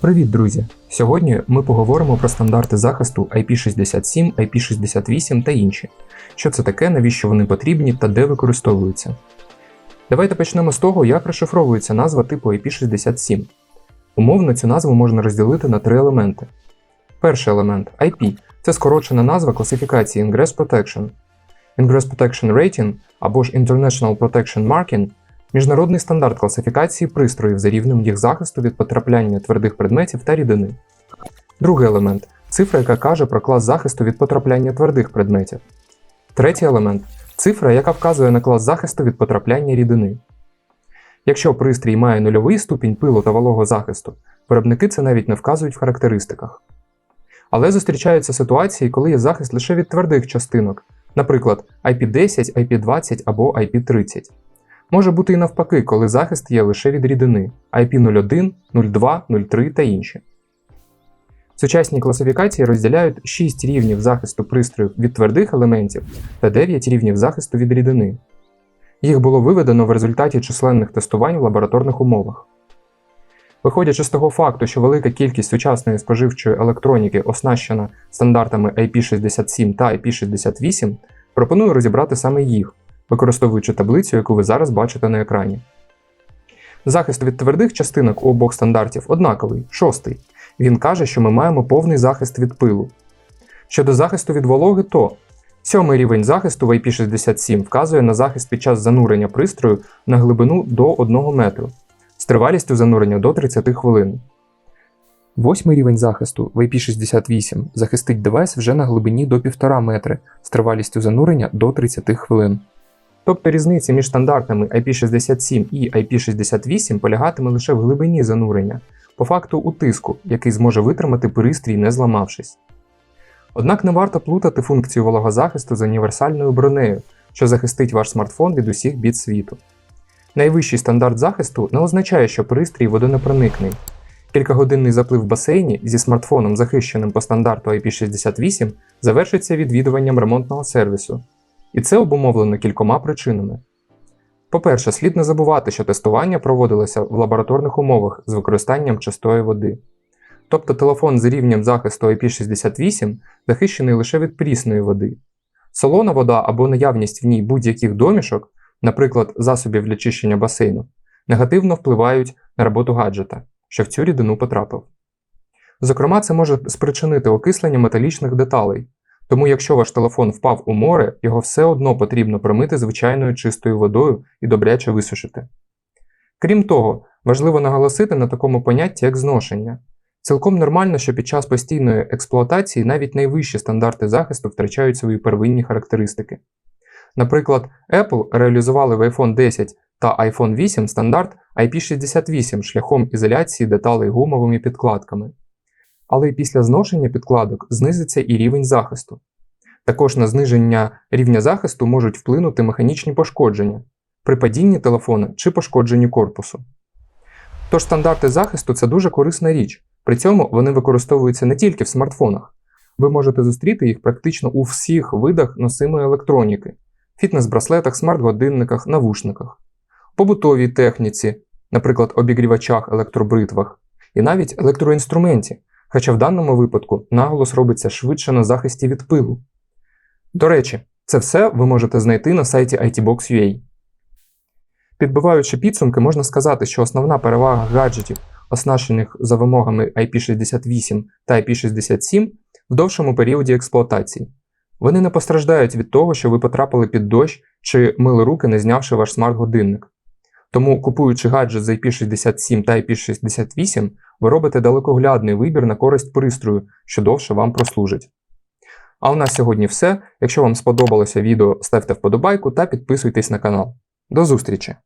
Привіт, друзі! Сьогодні ми поговоримо про стандарти захисту IP67, IP68 та інші. Що це таке, навіщо вони потрібні та де використовуються. Давайте почнемо з того, як розшифровується назва типу IP67. Умовно цю назву можна розділити на три елементи. Перший елемент IP це скорочена назва класифікації Ingress Protection. Ingress Protection Rating або ж International Protection Marking міжнародний стандарт класифікації пристроїв за рівнем їх захисту від потрапляння твердих предметів та рідини. Другий елемент цифра, яка каже про клас захисту від потрапляння твердих предметів. Третій елемент цифра, яка вказує на клас захисту від потрапляння рідини. Якщо пристрій має нульовий ступінь пилу та вологого захисту, виробники це навіть не вказують в характеристиках. Але зустрічаються ситуації, коли є захист лише від твердих частинок, наприклад, IP10, IP20 або IP30. Може бути і навпаки, коли захист є лише від рідини IP01, 02, 03 та інші. Сучасні класифікації розділяють 6 рівнів захисту пристроїв від твердих елементів та 9 рівнів захисту від рідини. Їх було виведено в результаті численних тестувань в лабораторних умовах. Виходячи з того факту, що велика кількість сучасної споживчої електроніки оснащена стандартами IP67 та IP68, пропоную розібрати саме їх, використовуючи таблицю, яку ви зараз бачите на екрані. Захист від твердих частинок у обох стандартів однаковий, шостий. Він каже, що ми маємо повний захист від пилу. Щодо захисту від вологи, то сьомий рівень захисту в IP67 вказує на захист під час занурення пристрою на глибину до 1 метру з тривалістю занурення до 30 хвилин. Восьмий рівень захисту в IP68 захистить девайс вже на глибині до 1,5 метри з тривалістю занурення до 30 хвилин. Тобто різниця між стандартами IP67 і IP68 полягатиме лише в глибині занурення, по факту утиску, який зможе витримати пристрій, не зламавшись. Однак не варто плутати функцію вологозахисту з універсальною бронею, що захистить ваш смартфон від усіх бід світу. Найвищий стандарт захисту не означає, що пристрій водонепроникний. Кількагодинний заплив в басейні зі смартфоном, захищеним по стандарту IP68, завершиться відвідуванням ремонтного сервісу. І це обумовлено кількома причинами. По-перше, слід не забувати, що тестування проводилося в лабораторних умовах з використанням чистої води. Тобто телефон з рівнем захисту IP68 захищений лише від прісної води. Солона вода або наявність в ній будь-яких домішок, наприклад, засобів для чищення басейну, негативно впливають на роботу гаджета, що в цю рідину потрапив. Зокрема, це може спричинити окислення металічних деталей, тому якщо ваш телефон впав у море, його все одно потрібно промити звичайною чистою водою і добряче висушити. Крім того, важливо наголосити на такому понятті, як зношення. Цілком нормально, що під час постійної експлуатації навіть найвищі стандарти захисту втрачають свої первинні характеристики. Наприклад, Apple реалізували в iPhone 10 та iPhone 8 стандарт IP68 шляхом ізоляції деталей гумовими підкладками але й після зношення підкладок знизиться і рівень захисту. Також на зниження рівня захисту можуть вплинути механічні пошкодження при падінні телефона чи пошкодженні корпусу. Тож стандарти захисту це дуже корисна річ, при цьому вони використовуються не тільки в смартфонах. Ви можете зустріти їх практично у всіх видах носимої електроніки, фітнес-браслетах, смарт-годинниках, навушниках, побутовій техніці, наприклад, обігрівачах, електробритвах, і навіть електроінструменті, хоча в даному випадку наголос робиться швидше на захисті від пилу. До речі, це все ви можете знайти на сайті ITBox.ua. Підбиваючи підсумки, можна сказати, що основна перевага гаджетів, оснащених за вимогами IP68 та IP67 в довшому періоді експлуатації. Вони не постраждають від того, що ви потрапили під дощ чи мили руки, не знявши ваш смарт-годинник. Тому, купуючи гаджет з IP67 та IP68, ви робите далекоглядний вибір на користь пристрою, що довше вам прослужить. А у нас сьогодні все. Якщо вам сподобалося відео, ставте вподобайку та підписуйтесь на канал. До зустрічі!